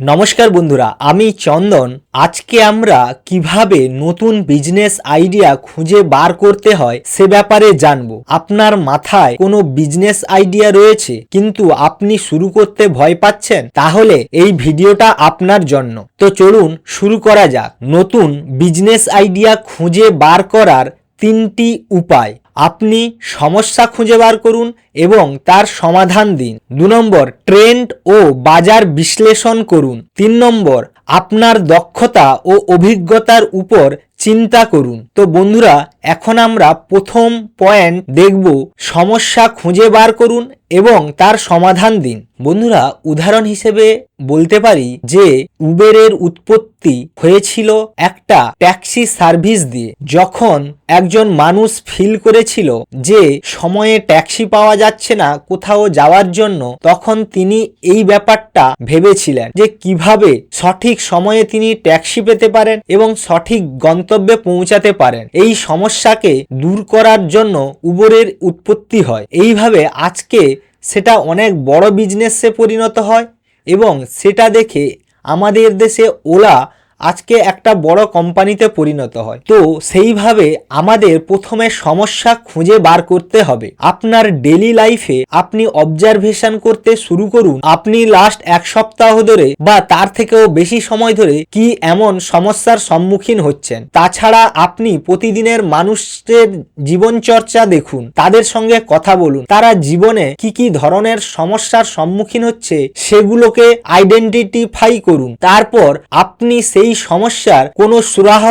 নমস্কার বন্ধুরা, আমি চন্দন। আজকে আমরা কীভাবে নতুন বিজনেস আইডিয়া খুঁজে বার করতে হয় সে ব্যাপারে জানব। আপনার মাথায় কোনো বিজনেস আইডিয়া রয়েছে, কিন্তু আপনি শুরু করতে ভয় পাচ্ছেন? তাহলে এই ভিডিওটা আপনার জন্য। তো চলুন শুরু করা যাক। নতুন বিজনেস আইডিয়া খুঁজে বার করার তিনটি উপায়। আপনি সমস্যা খুঁজে বার করুন এবং তার সমাধান দিন। দু নম্বর, ট্রেন্ড ও বাজার বিশ্লেষণ করুন। তিন নম্বর, আপনার দক্ষতা ও অভিজ্ঞতার উপর চিন্তা করুন। তো বন্ধুরা এখন আমরা প্রথম পয়েন্ট দেখব সমস্যা খুঁজে বার করুন এবং তার সমাধান দিন। বন্ধুরা, উদাহরণ হিসেবে বলতে পারি যে, উবেরের উৎপত্তি হয়েছিল একটা ট্যাক্সি সার্ভিস দিয়ে। যখন একজন মানুষ ফিল করেছিল যে, সময়ে ট্যাক্সি পাওয়া যাচ্ছে না কোথাও যাওয়ার জন্য, তখন তিনি এই ব্যাপারটা ভেবেছিলেন যে, কীভাবে সঠিক সময়ে তিনি ট্যাক্সি পেতে পারেন এবং সঠিক গন্তব্যে পৌঁছাতে পারেন। এই সমস্যাকে দূর করার জন্য উবরের উৎপত্তি হয়। এইভাবে আজকে সেটা অনেক বড় বিজনেসে পরিণত হয় এবং সেটা দেখে আমাদের দেশে ওলা আজকে একটা বড় কোম্পানিতে পরিণত হয়। তো সেইভাবে আমাদের প্রথমে সমস্যা খুঁজে বার করতে হবে। আপনার ডেলি লাইফে আপনি অবজারভেশন করতে শুরু করুন। আপনি লাস্ট এক সপ্তাহ ধরে বা তার থেকেও বেশি সময় ধরে কি এমন সমস্যার সম্মুখীন হচ্ছেন। তাছাড়া আপনি প্রতিদিনের মানুষের জীবনচর্চা দেখুন। তাদের সঙ্গে কথা বলুন। তারা জীবনে কি কি ধরনের সমস্যার সম্মুখীন হচ্ছে সেগুলোকে আইডেন্টিফাই করুন। তারপর আপনি সেই সমস্যার কোনো সুরাহ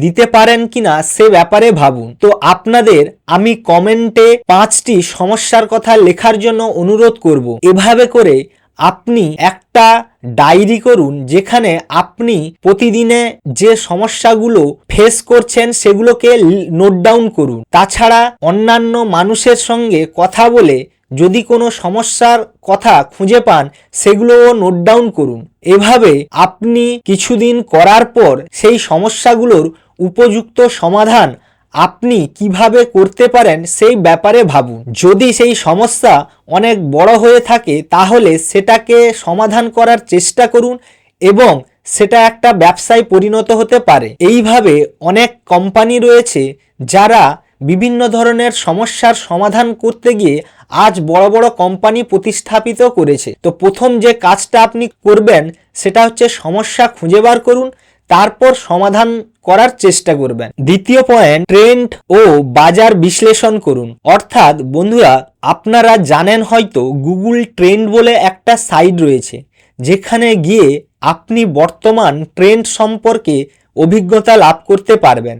দিতে পারেন কিনা সে ব্যাপারে ভাবুন। তো আপনাদের আমি কমেন্টে পাঁচটি সমস্যার কথা লেখার জন্য অনুরোধ করব। এভাবে করে আপনি একটা ডায়েরি করুন যেখানে আপনি প্রতিদিনে যে সমস্যাগুলো ফেস করছেন সেগুলোকে নোট ডাউন করুন। তাছাড়া অন্যান্য মানুষের সঙ্গে কথা বলে যদি কোনো সমস্যার কথা খুঁজে পান, সেগুলোও নোট ডাউন করুন। এভাবে আপনি কিছুদিন করার পর সেই সমস্যাগুলোর উপযুক্ত সমাধান আপনি কীভাবে করতে পারেন সেই ব্যাপারে ভাবুন। যদি সেই সমস্যা অনেক বড় হয়ে থাকে, তাহলে সেটাকে সমাধান করার চেষ্টা করুন এবং সেটা একটা ব্যবসায় পরিণত হতে পারে। এইভাবে অনেক কোম্পানি রয়েছে যারা বিভিন্ন ধরনের সমস্যার সমাধান করতে গিয়ে আজ বড় বড় কোম্পানি প্রতিস্থাপিত করেছে। তো প্রথম যে কাজটা আপনি করবেন, সেটা হচ্ছে সমস্যা খুঁজে বার করুন, তারপর সমাধান করার চেষ্টা করবেন। দ্বিতীয় পয়েন্ট ট্রেন্ড ও বাজার বিশ্লেষণ করুন। অর্থাৎ বন্ধুরা, আপনারা জানেন হয়তো গুগল ট্রেন্ড বলে একটা সাইট রয়েছে, যেখানে গিয়ে আপনি বর্তমান ট্রেন্ড সম্পর্কে অভিজ্ঞতা লাভ করতে পারবেন।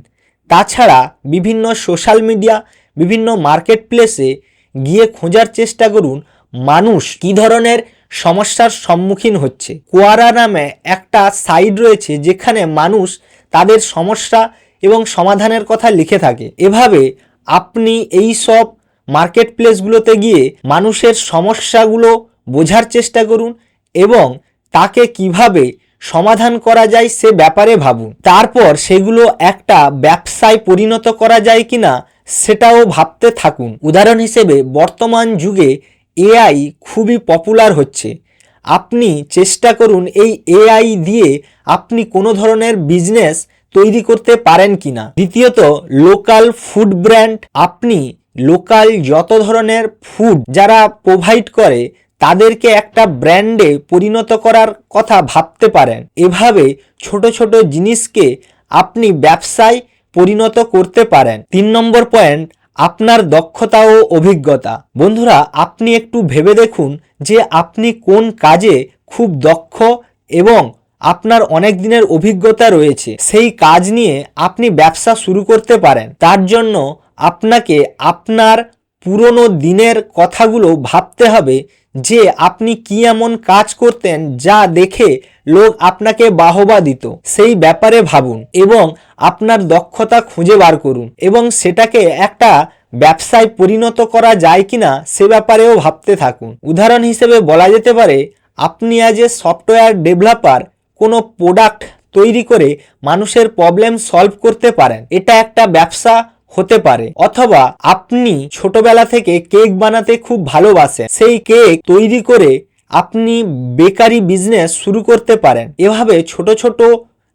তাছাড়া বিভিন্ন সোশ্যাল মিডিয়া, বিভিন্ন মার্কেট প্লেসে গিয়ে খোঁজার চেষ্টা করুন মানুষ কি ধরনের সমস্যার সম্মুখীন হচ্ছে। কোয়ারা নামে একটা সাইট রয়েছে যেখানে মানুষ তাদের সমস্যা এবং সমাধানের কথা লিখে থাকে। এভাবে আপনি এই সব মার্কেট প্লেসগুলোতে গিয়ে মানুষের সমস্যাগুলো বোঝার চেষ্টা করুন এবং তাকে কীভাবে সমাধান করা যায় সে ব্যাপারে ভাবুন। তারপর সেগুলো একটা ব্যবসায় পরিণত করা যায় কিনা, সেটাও ভাবতে থাকুন। উদাহরণ হিসেবে, বর্তমান যুগে এআই খুবই পপুলার হচ্ছে। আপনি চেষ্টা করুন এই এআই দিয়ে আপনি কোনো ধরনের বিজনেস তৈরি করতে পারেন কিনা। দ্বিতীয়ত, লোকাল ফুড ব্র্যান্ড। আপনি লোকাল যত ধরনের ফুড যারা প্রোভাইড করে তাদেরকে একটা ব্র্যান্ডে পরিণত করার কথা ভাবতে পারেন। এভাবে ছোট ছোট জিনিসকে আপনি ব্যবসায় পরিণত করতে পারেন। তিন নম্বর পয়েন্ট, আপনার দক্ষতা ও অভিজ্ঞতা। বন্ধুরা, আপনি একটু ভেবে দেখুন যে আপনি কোন কাজে খুব দক্ষ এবং আপনার অনেক দিনের অভিজ্ঞতা রয়েছে। সেই কাজ নিয়ে আপনি ব্যবসা শুরু করতে পারেন। তার জন্য আপনাকে আপনার পুরনো দিনের কথাগুলো ভাবতে হবে যে আপনি কি এমন কাজ করতেন যা দেখে লোক আপনাকে বাহবা দিত। সেই ব্যাপারে ভাবুন এবং আপনার দক্ষতা খুঁজে বার করুন এবং সেটাকে একটা ব্যবসায় পরিণত করা যায় কিনা সে ব্যাপারেও ভাবতে থাকুন। উদাহরণ হিসেবে বলা যেতে পারে, আপনি আজ এ সফটওয়্যার ডেভেলপার কোনো প্রোডাক্ট তৈরি করে মানুষের প্রবলেম সলভ করতে পারেন। এটা একটা ব্যবসা হতে পারে। অথবা আপনি ছোটবেলা থেকে কেক বানাতে খুব ভালোবাসেন। সেই কেক তৈরি করে আপনি বেকারি বিজনেস শুরু করতে পারেন। এভাবে ছোট ছোট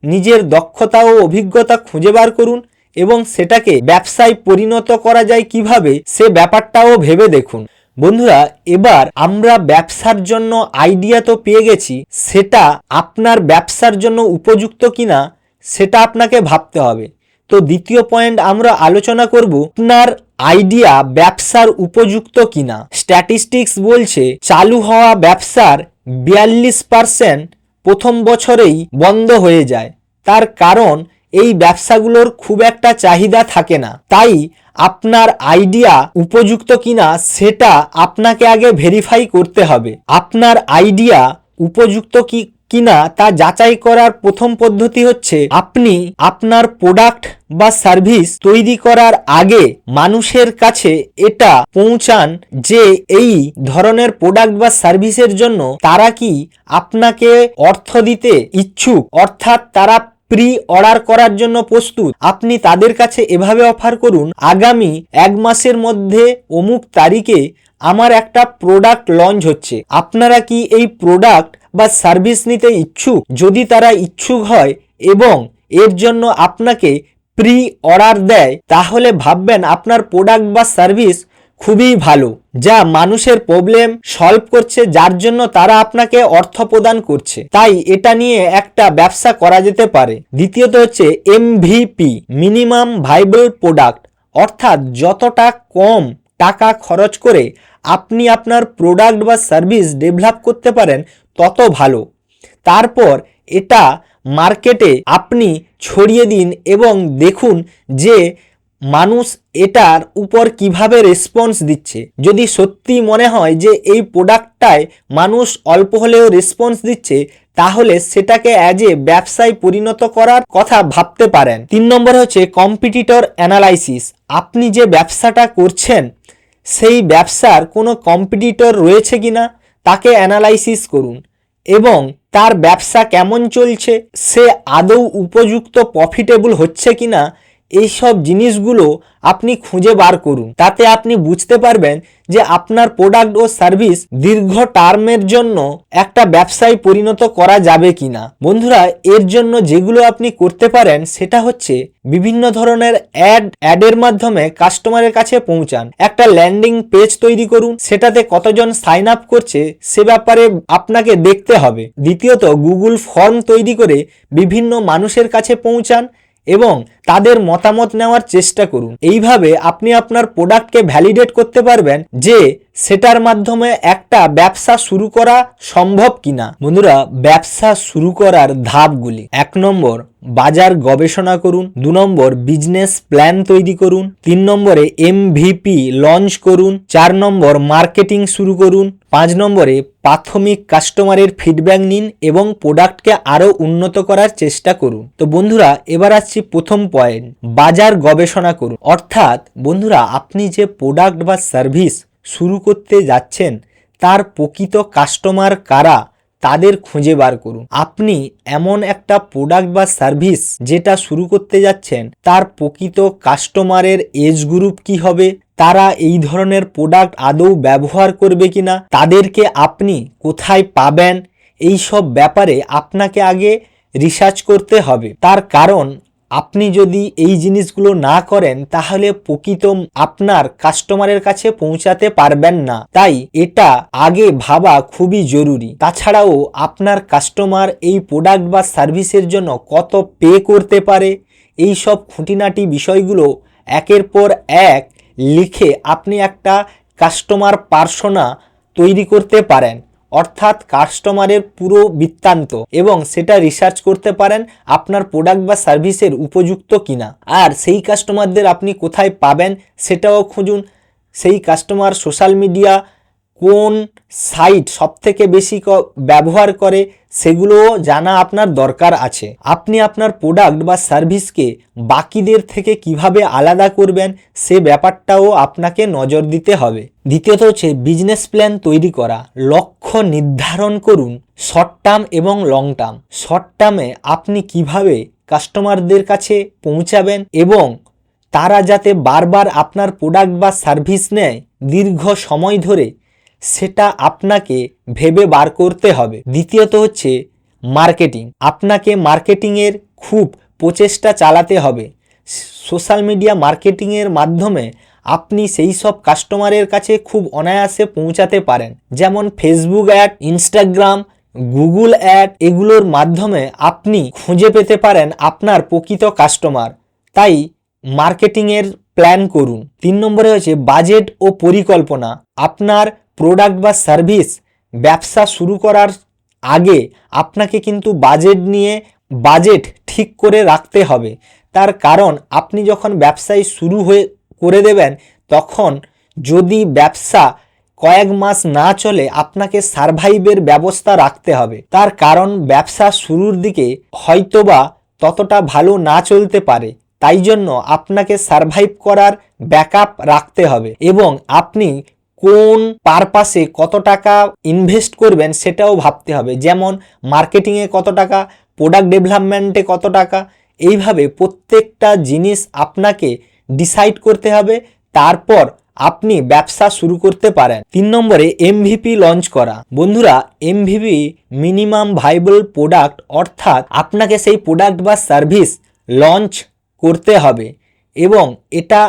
নিজের দক্ষতা ও অভিজ্ঞতা খুঁজে বার করুন এবং সেটাকে ব্যবসায় পরিণত করা যায় কীভাবে, সে ব্যাপারটাও ভেবে দেখুন। বন্ধুরা, এবার আমরা ব্যবসার জন্য আইডিয়া তো পেয়ে গেছি। সেটা আপনার ব্যবসার জন্য উপযুক্ত কিনা, সেটা আপনাকে ভাবতে হবে। তো দ্বিতীয় পয়েন্ট আমরা আলোচনা করব আপনার আইডিয়া ব্যবসার উপযুক্ত কিনা। স্ট্যাটিস্টিক্স বলছে, চালু হওয়া ব্যবসার বিয়াল্লিশ পার্সেন্ট প্রথম বছরেই বন্ধ হয়ে যায়। তার কারণ, এই ব্যবসাগুলোর খুব একটা চাহিদা থাকে না। তাই আপনার আইডিয়া উপযুক্ত কিনা সেটা আপনাকে আগে ভেরিফাই করতে হবে। আপনার আইডিয়া উপযুক্ত কি কিনা তা যাচাই করার প্রথম পদ্ধতি হচ্ছে আপনি আপনার প্রোডাক্ট বা সার্ভিস তৈরি করার আগে মানুষের কাছে এটা পৌঁছান যে এই ধরনের প্রোডাক্ট বা সার্ভিসের জন্য তারা কি আপনাকে অর্থ দিতে ইচ্ছুক। অর্থাৎ তারা প্রি অর্ডার করার জন্য প্রস্তুত। আপনি তাদের কাছে এভাবে অফার করুন, আগামী এক মাসের মধ্যে অমুক তারিখে আমার একটা প্রোডাক্ট লঞ্চ হচ্ছে। আপনারা কি এই প্রোডাক্ট বা সার্ভিস নিতে ইচ্ছুক? যদি তারা ইচ্ছুক হয় এবং এর জন্য আপনাকে প্রি অর্ডার দেয়, তাহলে ভাববেন আপনার প্রোডাক্ট বা সার্ভিস খুবই ভালো, যা মানুষের প্রবলেম সলভ করছে, যার জন্য তারা আপনাকে অর্থ প্রদান করছে। তাই এটা নিয়ে একটা ব্যবসা করা যেতে পারে। দ্বিতীয়ত হচ্ছে এমভিপি মিনিমাম ভাইবল প্রোডাক্ট অর্থাৎ যতটা কম টাকা খরচ করে আপনি আপনার প্রোডাক্ট বা সার্ভিস ডেভেলপ করতে পারেন তত ভালো। তারপর এটা মার্কেটে আপনি ছড়িয়ে দিন এবং দেখুন যে মানুষ এটার উপর কীভাবে রেসপন্স দিচ্ছে। যদি সত্যি মনে হয় যে এই প্রোডাক্টটায় মানুষ অল্প হলেও রেসপন্স দিচ্ছে, তাহলে সেটাকে অ্যাজ এ ব্যবসায় পরিণত করার কথা ভাবতে পারেন। তিন নম্বর হচ্ছে কম্পিটিটর অ্যানালাইসিস আপনি যে ব্যবসাটা করছেন সেই ব্যবসার কোনো কম্পিটিটর রয়েছে কি না তাকে অ্যানালাইসিস করুন এবং তার ব্যবসা কেমন চলছে, সে আদৌ উপযুক্ত প্রফিটেবল হচ্ছে কিনা এইসব জিনিসগুলো আপনি খুঁজে বার করুন। তাতে আপনি বুঝতে পারবেন যে আপনার প্রোডাক্ট ও সার্ভিস দীর্ঘ টার্মের জন্য একটা ব্যবসায় পরিণত করা যাবে কিনা। বন্ধুরা, এর জন্য যেগুলো আপনি করতে পারেন, সেটা হচ্ছে বিভিন্ন ধরনের অ্যাড অ্যাডের মাধ্যমে কাস্টমারের কাছে পৌঁছান। একটা ল্যান্ডিং পেজ তৈরি করুন, সেটাতে কতজন সাইন আপ করছে, সে ব্যাপারে আপনাকে দেখতে হবে। দ্বিতীয়ত গুগল ফর্ম তৈরি করে বিভিন্ন মানুষের কাছে পৌঁছান এবং তাদের মতামত নেওয়ার চেষ্টা করুন। এইভাবে আপনি আপনার প্রোডাক্টকে ভ্যালিডেট করতে পারবেন যে সেটার মাধ্যমে একটা ব্যবসা শুরু করা সম্ভব কিনা? বন্ধুরা, ব্যবসা শুরু করার ধাপগুলি। এক নম্বর, বাজার গবেষণা করুন। দু নম্বর, বিজনেস প্ল্যান তৈরি করুন। তিন নম্বরে, এমভিপি লঞ্চ করুন। চার নম্বর, মার্কেটিং শুরু করুন। পাঁচ নম্বরে, প্রাথমিক কাস্টমারের ফিডব্যাক নিন এবং প্রোডাক্টকে আরও উন্নত করার চেষ্টা করুন। তো বন্ধুরা, এবার আসছি প্রথম পয়েন্ট, বাজার গবেষণা করুন। অর্থাৎ, বন্ধুরা, আপনি যে প্রোডাক্ট বা সার্ভিস শুরু করতে যাচ্ছেন, তার প্রকৃত কাস্টমার কারা, তাদের খুঁজে বার করুন। আপনি এমন একটা প্রোডাক্ট বা সার্ভিস যেটা শুরু করতে যাচ্ছেন, তার প্রকৃত কাস্টমারের এজ গ্রুপ কি হবে, তারা এই ধরনের প্রোডাক্ট আদৌ ব্যবহার করবে কিনা, তাদেরকে আপনি কোথায় পাবেন এই সব ব্যাপারে আপনাকে আগে রিসার্চ করতে হবে। তার কারণ আপনি যদি এই জিনিসগুলো না করেন, তাহলে প্রকৃত আপনার কাস্টমারের কাছে পৌঁছাতে পারবেন না। তাই এটা আগে ভাবা খুবই জরুরি। তাছাড়াও আপনার কাস্টমার এই প্রোডাক্ট বা সার্ভিসের জন্য কত পে করতে পারে, এই সব খুঁটিনাটি বিষয়গুলো একের পর এক লিখে আপনি একটা কাস্টমার পার্সোনা তৈরি করতে পারেন। অর্থাৎ কাস্টমারের পুরো বৃত্তান্ত এবং সেটা রিসার্চ করতে পারেন আপনার প্রোডাক্ট বা সার্ভিসের উপযুক্ত কিনা। আর সেই কাস্টমারদের আপনি কোথায় পাবেন সেটাও খুঁজুন। সেই কাস্টমার সোশ্যাল মিডিয়া কোন সাইট সবথেকে বেশি ব্যবহার করে সেগুলোও জানা আপনার দরকার আছে। আপনি আপনার প্রোডাক্ট বা সার্ভিসকে বাকিদের থেকে কীভাবে আলাদা করবেন সে ব্যাপারটাও আপনাকে নজর দিতে হবে। দ্বিতীয়ত হচ্ছে বিজনেস প্ল্যান তৈরি করা। লক্ষ্য নির্ধারণ করুন শর্ট টার্ম এবং লং টার্ম শর্ট টার্মে আপনি কীভাবে কাস্টমারদের কাছে পৌঁছাবেন এবং তারা যাতে বারবার আপনার প্রোডাক্ট বা সার্ভিস নেয় দীর্ঘ সময় ধরে সেটা আপনাকে ভেবে বার করতে হবে। দ্বিতীয়ত হচ্ছে মার্কেটিং। আপনাকে মার্কেটিংয়ের খুব প্রচেষ্টা চালাতে হবে। সোশ্যাল মিডিয়া মার্কেটিংয়ের মাধ্যমে আপনি সেই সব কাস্টমারের কাছে খুব অনায়াসে পৌঁছাতে পারেন। যেমন Facebook ad, Instagram, Google ad এগুলোর মাধ্যমে আপনি খুঁজে পেতে পারেন আপনার প্রকৃত কাস্টমার। তাই মার্কেটিংয়ের প্ল্যান করুন। তিন নম্বরে হচ্ছে বাজেট ও পরিকল্পনা। আপনার প্রোডাক্ট বা সার্ভিস ব্যবসা শুরু করার আগে আপনাকে কিন্তু বাজেট নিয়ে বাজেট ঠিক করে রাখতে হবে। তার কারণ আপনি যখন ব্যবসায় শুরু হয়ে করে দেবেন, তখন যদি ব্যবসা কয়েক মাস না চলে, আপনাকে সারভাইভের ব্যবস্থা রাখতে হবে। তার কারণ ব্যবসা শুরুর দিকে হয়তোবা ততটা ভালো না চলতে পারে। তাই জন্য আপনাকে সারভাইভ করার ব্যাকআপ রাখতে হবে এবং আপনি কোন পারপাসে কত টাকা ইনভেস্ট করবেন সেটাও ভাবতে হবে। যেমন মার্কেটিংয়ে কত টাকা প্রোডাক্ট ডেভেলপমেন্টে কত টাকা, এইভাবে প্রত্যেকটা জিনিস আপনাকে ডিসাইড করতে হবে। তারপর আপনি ব্যবসা শুরু করতে পারেন। তিন নম্বরে এমভিপি লঞ্চ করা। বন্ধুরা এমভিপি মিনিমাম ভাইবল প্রোডাক্ট অর্থাৎ আপনাকে সেই প্রোডাক্ট বা সার্ভিস লঞ্চ করতে হবে এবং এটা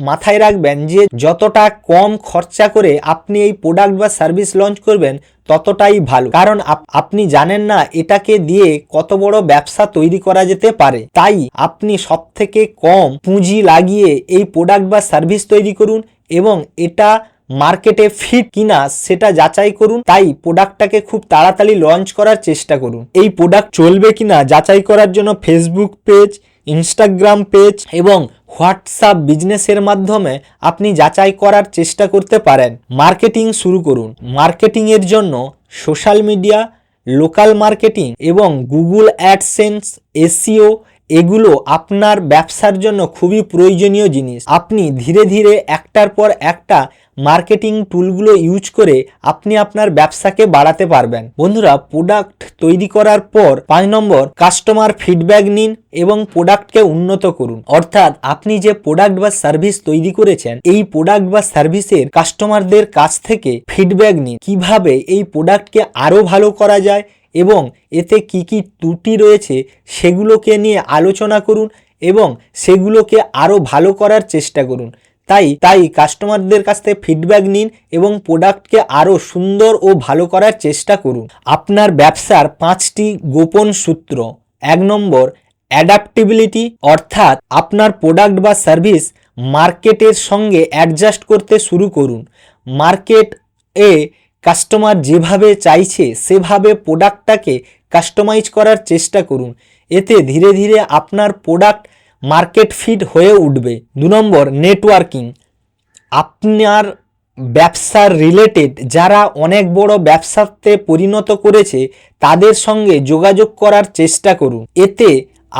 মাথায় রাখবেন যে যতটা কম খরচা করে আপনি এই প্রোডাক্ট বা সার্ভিস লঞ্চ করবেন, ততটাই ভালো। কারণ আপ- আপনি জানেন না এটাকে দিয়ে কত বড় ব্যবসা তৈরি করা যেতে পারে। তাই আপনি সব থেকে কম পুঁজি লাগিয়ে এই প্রোডাক্ট বা সার্ভিস তৈরি করুন এবং এটা মার্কেটে ফিট কিনা সেটা যাচাই করুন। তাই প্রোডাক্টটাকে খুব তাড়াতাড়ি লঞ্চ করার চেষ্টা করুন। এই প্রোডাক্ট চলবে কিনা যাচাই করার জন্য ফেসবুক পেজ ইনস্টাগ্রাম পেজ এবং হোয়াটসঅ্যাপ বিজনেসের মাধ্যমে আপনি যাচাই করার চেষ্টা করতে পারেন। মার্কেটিং শুরু করুন। মার্কেটিংয়ের জন্য সোশ্যাল মিডিয়া, লোকাল মার্কেটিং এবং গুগল অ্যাডসেন্স এসিও এগুলো আপনার ব্যবসার জন্য খুবই প্রয়োজনীয় জিনিস। আপনি ধীরে ধীরে একটার পর একটা মার্কেটিং টুলগুলো ইউজ করে আপনি আপনার ব্যবসাকে বাড়াতে পারবেন। বন্ধুরা, প্রোডাক্ট তৈরি করার পর পাঁচ নম্বর, কাস্টমার ফিডব্যাক নিন এবং প্রোডাক্টকে উন্নত করুন। অর্থাৎ আপনি যে প্রোডাক্ট বা সার্ভিস তৈরি করেছেন, এই প্রোডাক্ট বা সার্ভিসের কাস্টমারদের কাছ থেকে ফিডব্যাক নিন। কীভাবে এই প্রোডাক্টকে আরও ভালো করা যায় এবং এতে কি কি ত্রুটি রয়েছে, সেগুলোকে নিয়ে আলোচনা করুন এবং সেগুলোকে আরও ভালো করার চেষ্টা করুন। তাই তাই কাস্টমারদের কাছ থেকে ফিডব্যাক নিন এবং প্রোডাক্টকে আরও সুন্দর ও ভালো করার চেষ্টা করুন। আপনার ব্যবসার পাঁচটি গোপন সূত্র। এক নম্বর অ্যাডাপ্টেবিলিটি অর্থাৎ আপনার প্রোডাক্ট বা সার্ভিস মার্কেটের সঙ্গে অ্যাডজাস্ট করতে শুরু করুন। মার্কেট এ কাস্টমার যেভাবে চাইছে, সেভাবে প্রোডাক্টটাকে কাস্টমাইজ করার চেষ্টা করুন। এতে ধীরে ধীরে আপনার প্রোডাক্ট মার্কেট ফিট হয়ে উঠবে। দু নম্বর নেটওয়ার্কিং আপনার ব্যবসার রিলেটেড যারা অনেক বড় ব্যবসাতে পরিণত করেছে, তাদের সঙ্গে যোগাযোগ করার চেষ্টা করুন। এতে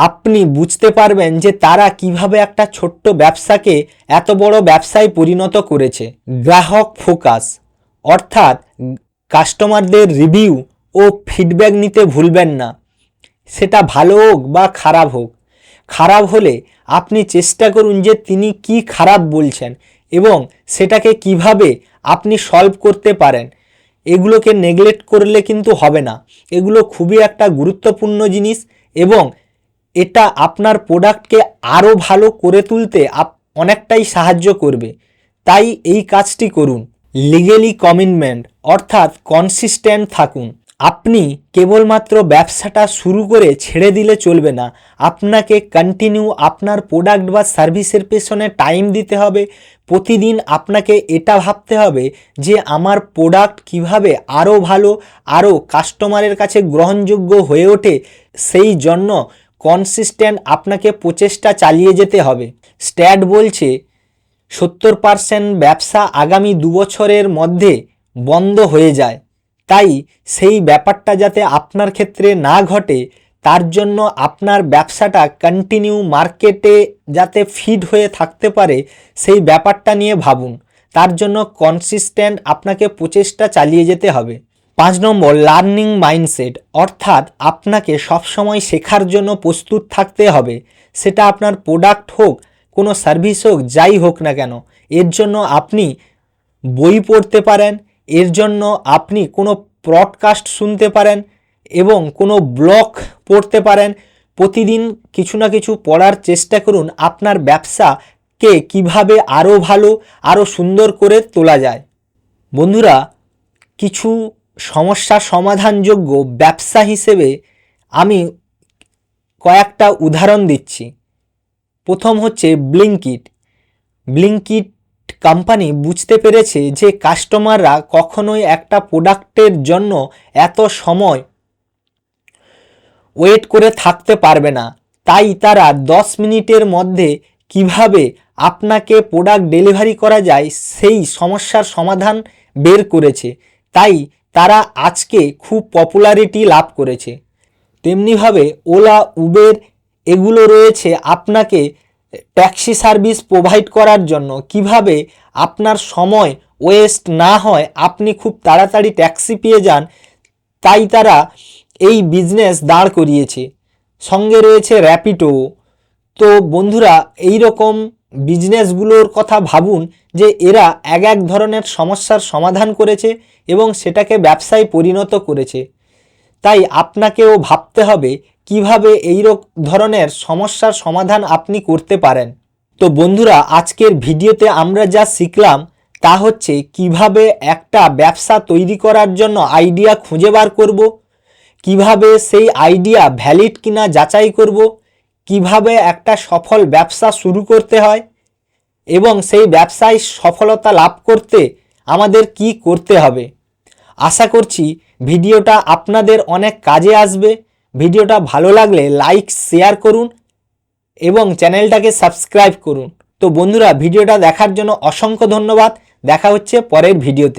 আপনি বুঝতে পারবেন যে তারা কীভাবে একটা ছোট্ট ব্যবসাকে এত বড় ব্যবসায় পরিণত করেছে। গ্রাহক ফোকাস, অর্থাৎ কাস্টমারদের রিভিউ ও ফিডব্যাক নিতে ভুলবেন না। সেটা ভালো হোক বা খারাপ হোক। খারাপ হলে আপনি চেষ্টা করুন যে তিনি কি খারাপ বলছেন এবং সেটাকে কীভাবে আপনি সলভ করতে পারেন। এগুলোকে নেগলেক্ট করলে কিন্তু হবে না। এগুলো খুবই একটা গুরুত্বপূর্ণ জিনিস এবং এটা আপনার প্রোডাক্টকে আরও ভালো করে তুলতে আপ অনেকটাই সাহায্য করবে। তাই এই কাজটি করুন। লিগেলি কমিটমেন্ট অর্থাৎ কনসিস্টেন্ট থাকুন। আপনি কেবলমাত্র ব্যবসাটা শুরু করে ছেড়ে দিলে চলবে না। আপনাকে কন্টিনিউ আপনার প্রোডাক্ট বা সার্ভিসের পেছনে টাইম দিতে হবে। প্রতিদিন আপনাকে এটা ভাবতে হবে যে আমার প্রোডাক্ট কীভাবে আরও ভালো আরও কাস্টমারের কাছে গ্রহণযোগ্য হয়ে ওঠে। সেই জন্য কনসিস্টেন্ট আপনাকে প্রচেষ্টা চালিয়ে যেতে হবে। স্ট্যাট বলছে, সত্তর পার্সেন্ট ব্যবসা আগামী দু বছরের মধ্যে বন্ধ হয়ে যায়। তাই সেই ব্যাপারটা যাতে আপনার ক্ষেত্রে না ঘটে, তার জন্য আপনার ব্যবসাটা কন্টিনিউ মার্কেটে যাতে ফিট হয়ে থাকতে পারে, সেই ব্যাপারটা নিয়ে ভাবুন। তার জন্য কনসিস্টেন্ট আপনাকে প্রচেষ্টা চালিয়ে যেতে হবে। পাঁচ নম্বর লার্নিং মাইন্ডসেট অর্থাৎ আপনাকে সবসময় শেখার জন্য প্রস্তুত থাকতে হবে। সেটা আপনার প্রোডাক্ট হোক, কোনো সার্ভিস হোক, যাই হোক না কেন, এর জন্য আপনি বই পড়তে পারেন এর জন্য আপনি কোনো প্রডকাস্ট শুনতে পারেন এবং কোনো ব্লগ পড়তে পারেন। প্রতিদিন কিছু না কিছু পড়ার চেষ্টা করুন আপনার ব্যবসাকে কীভাবে আরও ভালো আরও সুন্দর করে তোলা যায়। বন্ধুরা, কিছু সমস্যা সমাধানযোগ্য ব্যবসা হিসেবে আমি কয়েকটা উদাহরণ দিচ্ছি। প্রথম হচ্ছে ব্লিঙ্কিট ব্লিঙ্কিট কোম্পানি বুঝতে পেরেছে যে কাস্টমাররা কখনোই একটা প্রোডাক্টের জন্য এত সময় ওয়েট করে থাকতে পারবে না। তাই তারা দশ মিনিটের মধ্যে কীভাবে আপনাকে প্রোডাক্ট ডেলিভারি করা যায় সেই সমস্যার সমাধান বের করেছে। তাই তারা আজকে খুব পপুলারিটি লাভ করেছে। তেমনিভাবে ওলা উবের এগুলো রয়েছে আপনাকে ট্যাক্সি সার্ভিস প্রোভাইড করার জন্য কীভাবে আপনার সময় ওয়েস্ট না হয়, আপনি খুব তাড়াতাড়ি ট্যাক্সি পেয়ে যান, তাই তারা এই বিজনেস দাঁড় করিয়েছে। সঙ্গে রয়েছে র্যাপিডো। তো বন্ধুরা এই রকম বিজনেসগুলোর কথা ভাবুন যে এরা এক এক ধরনের সমস্যার সমাধান করেছে এবং সেটাকে ব্যবসায় পরিণত করেছে। তাই আপনাকেও ভাবতে হবে কীভাবে এই ধরনের সমস্যার সমাধান আপনি করতে পারেন? তো বন্ধুরা, আজকের ভিডিওতে আমরা যা শিখলাম তা হচ্ছে কীভাবে একটা ব্যবসা তৈরি করার জন্য আইডিয়া খুঁজে বার করব, কীভাবে সেই আইডিয়া ভ্যালিড কিনা যাচাই করব, কীভাবে একটা সফল ব্যবসা শুরু করতে হয় এবং সেই ব্যবসায় সফলতা লাভ করতে আমাদের কি করতে হবে। আশা করছি ভিডিওটা আপনাদের অনেক কাজে আসবে। ভিডিওটা ভালো লাগলে লাইক শেয়ার করুন এবং চ্যানেলটাকে সাবস্ক্রাইব করুন। তো বন্ধুরা, ভিডিওটা দেখার জন্য অসংখ্য ধন্যবাদ। দেখা হচ্ছে পরের ভিডিওতে।